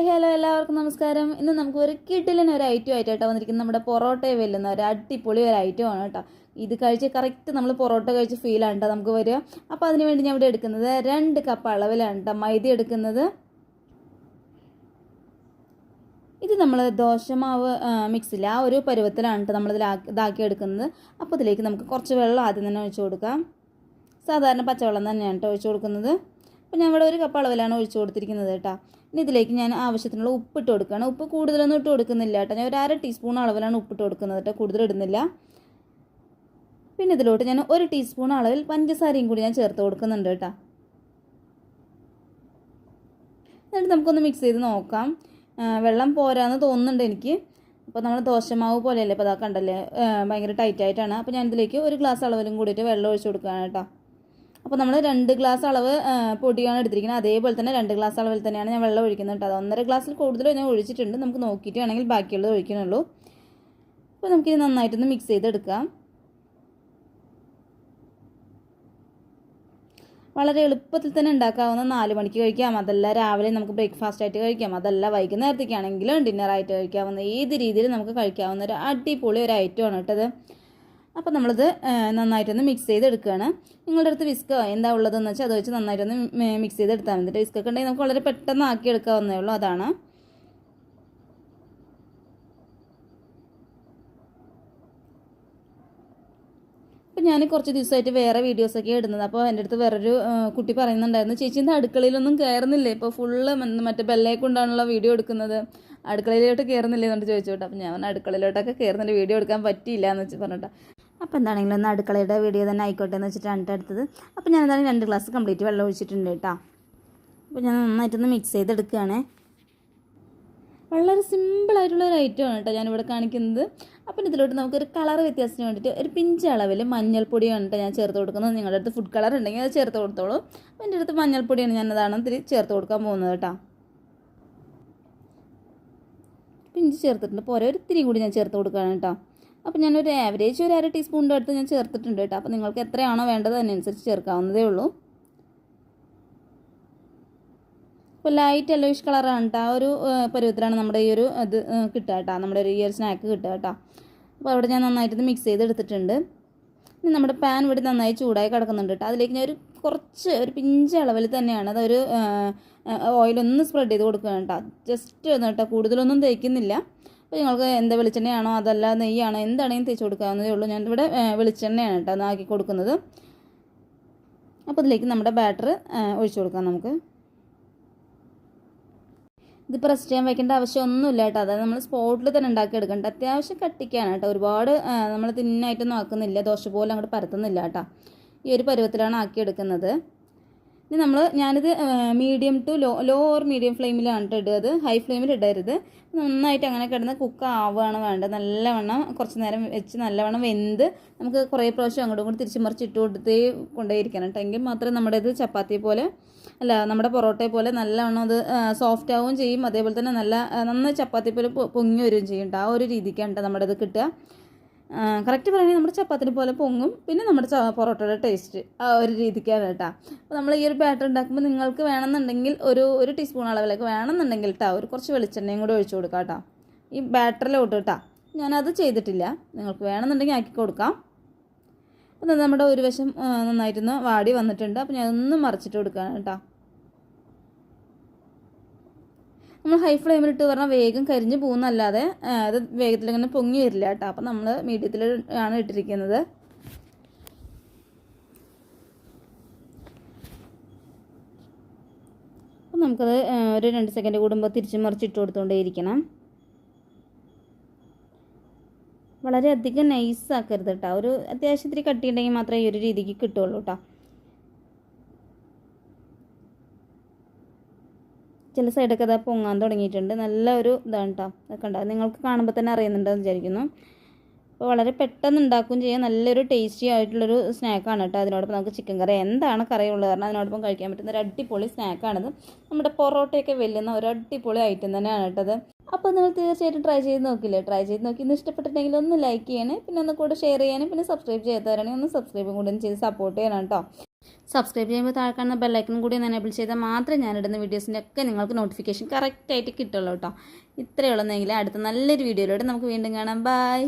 Hi hello എല്ലാവർക്കും നമസ്കാരം. ഇന്ന് നമുക്ക് ഒരു കിഡിലിന് ഒരു ഐറ്റം ആയിട്ട് കേട്ടോ വന്നിരിക്കുന്നത്. നമ്മുടെ പൊറോട്ടയെ വെല്ലുന്ന ഒരു അടിപൊളി ഒരു ഐറ്റം ആണ് കേട്ടോ. ഇത് കഴിച്ച് കറക്റ്റ് നമ്മൾ പൊറോട്ട കഴിച്ച ഫീലാണ് കേട്ടോ നമുക്ക് വരിക. അപ്പോൾ അതിന് വേണ്ടി ഞാൻ ഇവിടെ എടുക്കുന്നത് രണ്ട് കപ്പ് അളവിലാണ് കേട്ടോ മൈദ എടുക്കുന്നത്. ഇത് നമ്മൾ ദോശമാവ് മിക്സിൽ ആ ഒരു പരുവത്തിലാണ് കേട്ടോ നമ്മളിതിൽ ഇതാക്കി എടുക്കുന്നത്. അപ്പോൾ ഇതിലേക്ക് നമുക്ക് കുറച്ച് വെള്ളം ആദ്യം തന്നെ ഒഴിച്ചു കൊടുക്കാം. സാധാരണ പച്ചവെള്ളം തന്നെയാണ് കേട്ടോ ഒഴിച്ചു കൊടുക്കുന്നത്. അപ്പോൾ ഞാൻ ഇവിടെ ഒരു കപ്പ് അളവിലാണ് ഒഴിച്ചു കൊടുത്തിരിക്കുന്നത് കേട്ടോ. ഇനി ഇതിലേക്ക് ഞാൻ ആവശ്യത്തിനുള്ള ഉപ്പ് ഇട്ട് കൊടുക്കുകയാണ്. ഉപ്പ് കൂടുതലൊന്നും ഇട്ട് കൊടുക്കുന്നില്ല കേട്ടോ. ഞാൻ ഒരു അര ടീസ്പൂൺ അളവിലാണ് ഉപ്പിട്ട് കൊടുക്കുന്നത് കേട്ടോ. കൂടുതൽ ഇടുന്നില്ല. പിന്നെ ഇതിലോട്ട് ഞാൻ ഒരു ടീസ്പൂൺ അളവിൽ പഞ്ചസാരയും കൂടി ഞാൻ ചേർത്ത് കൊടുക്കുന്നുണ്ട് കേട്ടോ. എന്നിട്ട് നമുക്കൊന്ന് മിക്സ് ചെയ്ത് നോക്കാം. വെള്ളം പോരാന്ന് തോന്നുന്നുണ്ട് എനിക്ക്. അപ്പോൾ നമ്മൾ ദോശമാവ് പോലെയല്ലേ? ഇപ്പോൾ അതാ കണ്ടല്ലേ? ഭയങ്കര ടൈറ്റായിട്ടാണ് അപ്പോൾ ഞാനിതിലേക്ക് ഒരു ഗ്ലാസ് അളവിലും കൂടിയിട്ട് വെള്ളം ഒഴിച്ച് കൊടുക്കുകയാണ് കേട്ടോ. അപ്പോൾ നമ്മൾ രണ്ട് ഗ്ലാസ് അളവ് പൊടിയാണ് എടുത്തിരിക്കുന്നത്. അതേപോലെ തന്നെ രണ്ട് ഗ്ലാസ് അളവിൽ തന്നെയാണ് ഞാൻ വെള്ളം ഒഴിക്കുന്നത് കേട്ടോ അത് ഒന്നര ഗ്ലാസ്സിൽ കൂടുതൽ ഞാൻ ഒഴിച്ചിട്ടുണ്ട്. നമുക്ക് നോക്കിയിട്ട് വേണമെങ്കിൽ ബാക്കിയുള്ളത് ഒഴിക്കണുള്ളൂ അപ്പോൾ നമുക്കിത് നന്നായിട്ടൊന്ന് മിക്സ് ചെയ്തെടുക്കാം. വളരെ എളുപ്പത്തിൽ തന്നെ ഉണ്ടാക്കാവുന്ന നാല് മണിക്ക് കഴിക്കാം. അതല്ല രാവിലെ നമുക്ക് ബ്രേക്ക്ഫാസ്റ്റ് ആയിട്ട് കഴിക്കാം. അതല്ല വൈകുന്നേരത്തേക്കാണെങ്കിലും ഡിന്നറായിട്ട് കഴിക്കാവുന്ന ഏത് രീതിയിൽ നമുക്ക് കഴിക്കാവുന്ന ഒരു അടിപൊളി ഒരു ഐറ്റമാണ് കേട്ടത്. അപ്പോൾ നമ്മളിത് നന്നായിട്ടൊന്ന് മിക്സ് ചെയ്തെടുക്കുകയാണ്. നിങ്ങളുടെ അടുത്ത് വിസ്കോ എന്താ ഉള്ളതെന്ന് വെച്ചാൽ അത് വെച്ച് നന്നായിട്ടൊന്ന് മിക്സ് ചെയ്തെടുത്താൽ മതി. വിസ്കൊക്കെ ഉണ്ടെങ്കിൽ നമുക്ക് വളരെ പെട്ടെന്ന് ആക്കി എടുക്കാവുന്നേ ഉള്ളൂ അതാണ്. അപ്പം ഞാൻ കുറച്ച് ദിവസമായിട്ട് വേറെ വീഡിയോസൊക്കെ ഇടുന്നത്. അപ്പോൾ എന്റെ അടുത്ത് വേറൊരു കുട്ടി പറയുന്നുണ്ടായിരുന്നു ചേച്ചി എന്താ അടുക്കളയിലൊന്നും കയറുന്നില്ലേ ഇപ്പോൾ ഫുള്ള് മറ്റേ ബെല്ലയെ കൊണ്ടാണല്ലോ വീഡിയോ എടുക്കുന്നത്. അടുക്കളയിലോട്ട് കയറുന്നില്ലേ എന്നിട്ട് ചോദിച്ചോട്ടെ അപ്പോൾ ഞാൻ അടുക്കളയിലോട്ടൊക്കെ കയറുന്നുണ്ട് വീഡിയോ എടുക്കാൻ പറ്റിയില്ല എന്ന് വെച്ച് പറഞ്ഞിട്ട്. അപ്പോൾ എന്താണെങ്കിലും ഒന്ന് അടുക്കളയുടെ വീഡിയോ തന്നെ ആയിക്കോട്ടെ എന്ന് വെച്ചിട്ടാണ് എടുത്തത്. അപ്പോൾ ഞാൻ എന്തായാലും രണ്ട് ഗ്ലാസ് കംപ്ലീറ്റ് വെള്ളം ഒഴിച്ചിട്ടുണ്ട് കേട്ടോ. അപ്പോൾ ഞാൻ നന്നായിട്ടൊന്ന് മിക്സ് ചെയ്തെടുക്കുകയാണ്. വളരെ സിമ്പിളായിട്ടുള്ള ഒരു ഐറ്റമാണ് കേട്ടോ ഞാനിവിടെ കാണിക്കുന്നത്. അപ്പം ഇതിലോട്ട് നമുക്കൊരു കളർ വ്യത്യാസത്തിന് വേണ്ടിയിട്ട് ഒരു പിഞ്ച് അളവിൽ മഞ്ഞൾപ്പൊടിയാണ് കേട്ടോ ഞാൻ ചേർത്ത് കൊടുക്കുന്നത്. നിങ്ങളുടെ അടുത്ത് ഫുഡ് കളർ ഉണ്ടെങ്കിൽ അത് ചേർത്ത് കൊടുത്തോളൂ. അപ്പം എന്റെ അടുത്ത് മഞ്ഞൾപ്പൊടിയാണ് ഞാൻ അതാണ് ഇത്തിരി ചേർത്ത് കൊടുക്കാൻ പോകുന്നത് കേട്ടോ. പിഞ്ച് ചേർത്തിട്ടുണ്ട്. പോരെ ഒരു ഇത്തിരി കൂടി ഞാൻ ചേർത്ത് കൊടുക്കുകയാണ് കേട്ടോ. അപ്പോൾ ഞാനൊരു ആവറേജ് ഒരു അര ടീസ്പൂണിന്റെ അടുത്ത് ഞാൻ ചേർത്തിട്ടുണ്ട് കേട്ടോ. അപ്പോൾ നിങ്ങൾക്ക് എത്രയാണോ വേണ്ടത് അതിനനുസരിച്ച് ചേർക്കാവുന്നതേ ഉള്ളൂ. ഇപ്പോൾ ലൈറ്റ് യെല്ലോയിഷ് കളറാണ് കേട്ടോ. ആ ഒരു പരുവത്തിലാണ് നമ്മുടെ ഈ ഒരു ഇത് കിട്ടുക കേട്ടോ. നമ്മുടെ ഒരു ഈ ഒരു സ്നാക്ക് കിട്ടുക കേട്ടോ. അപ്പോൾ അവിടെ ഞാൻ നന്നായിട്ട് മിക്സ് ചെയ്ത് എടുത്തിട്ടുണ്ട് ഇനി നമ്മുടെ പാൻ ഇവിടെ നന്നായി ചൂടായി കിടക്കുന്നുണ്ട് കേട്ടോ. അതിലേക്ക് ഞാൻ ഒരു കുറച്ച് ഒരു പിഞ്ച് അളവിൽ തന്നെയാണ് അതൊരു ഓയിലൊന്ന് സ്പ്രെഡ് ചെയ്ത് കൊടുക്കുക കേട്ടോ. ജസ്റ്റ് ഒന്ന് കേട്ടോ കൂടുതലൊന്നും തേക്കുന്നില്ല. അപ്പോൾ നിങ്ങൾക്ക് എന്താ വെളിച്ചെണ്ണയാണോ അതല്ല നെയ്യാണോ എന്താണെങ്കിലും തേച്ച് കൊടുക്കാവുന്നതേ ഉള്ളൂ. ഞാൻ ഇവിടെ വെളിച്ചെണ്ണയാണ് കേട്ടോ അതാക്കി കൊടുക്കുന്നത്. അപ്പോൾ ഇതിലേക്ക് നമ്മുടെ ബാറ്റർ ഒഴിച്ചു കൊടുക്കാം നമുക്ക്. ഇതിപ്പോൾ റെസ്റ്റ് ചെയ്യാൻ വയ്ക്കേണ്ട ആവശ്യമൊന്നുമില്ല കേട്ടോ. അതായത് നമ്മൾ സ്പോട്ടിൽ തന്നെ ഉണ്ടാക്കി എടുക്കേണ്ട. അത്യാവശ്യം കട്ടിക്കാണ് കേട്ടോ. ഒരുപാട് നമ്മൾ തിന്നായിട്ടൊന്നും ആക്കുന്നില്ല. ദോശ പോലെ അങ്ങോട്ട് പരത്തുന്നില്ല കേട്ടോ. ഈ ഒരു പരുവത്തിലാണ് ആക്കിയെടുക്കുന്നത് ഇനി നമ്മൾ ഞാനിത് medium to low low or medium ഫ്ലെയിമിലാണ് കേട്ടോ അത് ഹൈ ഫ്ലെയിമിൽ ഇടരുത്. നന്നായിട്ട് അങ്ങനെ കിടന്ന് കുക്ക് ആവുകയാണ് വേണ്ടത്. നല്ലവണ്ണം കുറച്ച് നേരം വെച്ച് നല്ലവണ്ണം വെന്ത് നമുക്ക് കുറേ പ്രാവശ്യം അങ്ങോട്ടും കൂടി തിരിച്ച് മറിച്ച് ഇട്ട് കൊടുത്തേ കൊണ്ടേയിരിക്കണം കേട്ടോ എങ്കിൽ മാത്രമേ നമ്മുടെ ഇത് ചപ്പാത്തി പോലെ അല്ല നമ്മുടെ പൊറോട്ടയെ പോലെ നല്ലവണ്ണം അത് സോഫ്റ്റ് ആവുകയും ചെയ്യും. അതേപോലെ തന്നെ നല്ല നന്നായി ചപ്പാത്തി പോലെ പൊങ്ങി വരികയും ചെയ്യും കേട്ടോ ആ ഒരു രീതിക്കാണ് കേട്ടോ നമ്മുടെ ഇത് കിട്ടുക. കറക്റ്റ് പറയുകയാണെങ്കിൽ നമ്മുടെ ചപ്പാത്തിനെ പോലെ പൊങ്ങും. പിന്നെ നമ്മുടെ പൊറോട്ടയുടെ ടേസ്റ്റ് ആ ഒരു രീതിക്കാണ് കേട്ടോ. അപ്പോൾ നമ്മൾ ഈ ഒരു ബാറ്റർ ഉണ്ടാക്കുമ്പോൾ നിങ്ങൾക്ക് വേണമെന്നുണ്ടെങ്കിൽ ഒരു ഒരു ടീസ്പൂൺ അളവിലേക്ക് വേണമെന്നുണ്ടെങ്കിൽ കേട്ടോ ഒരു കുറച്ച് വെളിച്ചെണ്ണയും കൂടി ഒഴിച്ചു കൊടുക്കാം കേട്ടോ ഈ ബാറ്ററിലോട്ട് കേട്ടോ ഞാനത് ചെയ്തിട്ടില്ല. നിങ്ങൾക്ക് വേണമെന്നുണ്ടെങ്കിൽ ആക്കി കൊടുക്കാം. അപ്പോൾ നമ്മുടെ ഒരു വശം നന്നായിട്ടൊന്ന് വാടി വന്നിട്ടുണ്ട്. അപ്പോൾ ഞാനൊന്ന് മറിച്ചിട്ട് കൊടുക്കുകയാണ് കേട്ടോ നമ്മൾ ഹൈ ഫ്ലെയിമിൽ ഇട്ട് പറഞ്ഞാൽ വേഗം കരിഞ്ഞ് പോകുന്നല്ലാതെ അത് വേഗത്തിൽ ഇങ്ങനെ പൊങ്ങി വരില്ല കേട്ടോ. അപ്പം നമ്മൾ മീഡിയത്തിൽ ആണ് ഇട്ടിരിക്കുന്നത്. അപ്പം നമുക്കത് ഒരു രണ്ട് സെക്കൻഡ് കൂടുമ്പോൾ തിരിച്ച് മറിച്ചിട്ട് ഇരിക്കണം. വളരെയധികം നൈസ് ആക്കരുത് കേട്ടോ. ഒരു അത്യാവശ്യം ഇത്തിരി കട്ടിയുണ്ടെങ്കിൽ മാത്രമേ ഈ ഒരു രീതിക്ക് കിട്ടുള്ളൂ കേട്ടോ. ചില സൈഡൊക്കെ അതാ പൊങ്ങാൻ തുടങ്ങിയിട്ടുണ്ട്. നല്ല ഒരു ഇതാണ് കേട്ടോ അതൊക്കെ ഉണ്ടാകും നിങ്ങൾക്ക് കാണുമ്പോൾ തന്നെ അറിയുന്നുണ്ടെന്ന് വിചാരിക്കുന്നു. അപ്പോൾ വളരെ പെട്ടെന്ന് ഉണ്ടാക്കുകയും ചെയ്യാം. നല്ലൊരു ടേസ്റ്റി ആയിട്ടുള്ളൊരു സ്നാക്കാണ് കേട്ടോ അതിനോടൊപ്പം നമുക്ക് ചിക്കൻ കറി എന്താണ് കറി ഉള്ളത്? കാരണം അതിനോടൊപ്പം കഴിക്കാൻ പറ്റുന്ന ഒരു അടിപൊളി സ്നാക്കാണിത് നമ്മുടെ പൊറോട്ടയൊക്കെ വെല്ലുന്ന ഒരു അടിപൊളി ഐറ്റം തന്നെയാണ് കേട്ടത് അപ്പോൾ നിങ്ങൾ തീർച്ചയായിട്ടും ട്രൈ ചെയ്ത് നോക്കില്ലേ? ട്രൈ ചെയ്ത് നോക്കി. ഇന്ന് ഇഷ്ടപ്പെട്ടിട്ടുണ്ടെങ്കിൽ ഒന്ന് ലൈക്ക് ചെയ്യണേ. പിന്നെ ഒന്ന് കൂടെ ഷെയർ ചെയ്യാനും പിന്നെ സബ്സ്ക്രൈബ് ചെയ്യാത്തവരാണെങ്കിൽ ഒന്ന് സബ്സ്ക്രൈബും കൂടെ ചെയ്ത് സപ്പോർട്ട് ചെയ്യണം കേട്ടോ സബ്സ്ക്രൈബ് ചെയ്യുമ്പോൾ താഴെ കാണുന്ന ബെല്ലൈക്കൺ കൂടി ഒന്ന് എനേബിൾ ചെയ്താൽ മാത്രമേ ഞാനിടുന്ന വീഡിയോസിന്റെ ഒക്കെ നിങ്ങൾക്ക് നോട്ടിഫിക്കേഷൻ കറക്റ്റായിട്ട് കിട്ടുള്ളൂ കേട്ടോ. ഇത്രയുള്ളതെങ്കിൽ അടുത്ത നല്ലൊരു വീഡിയോയിലൂടെ നമുക്ക് വീണ്ടും കാണാം. ബൈ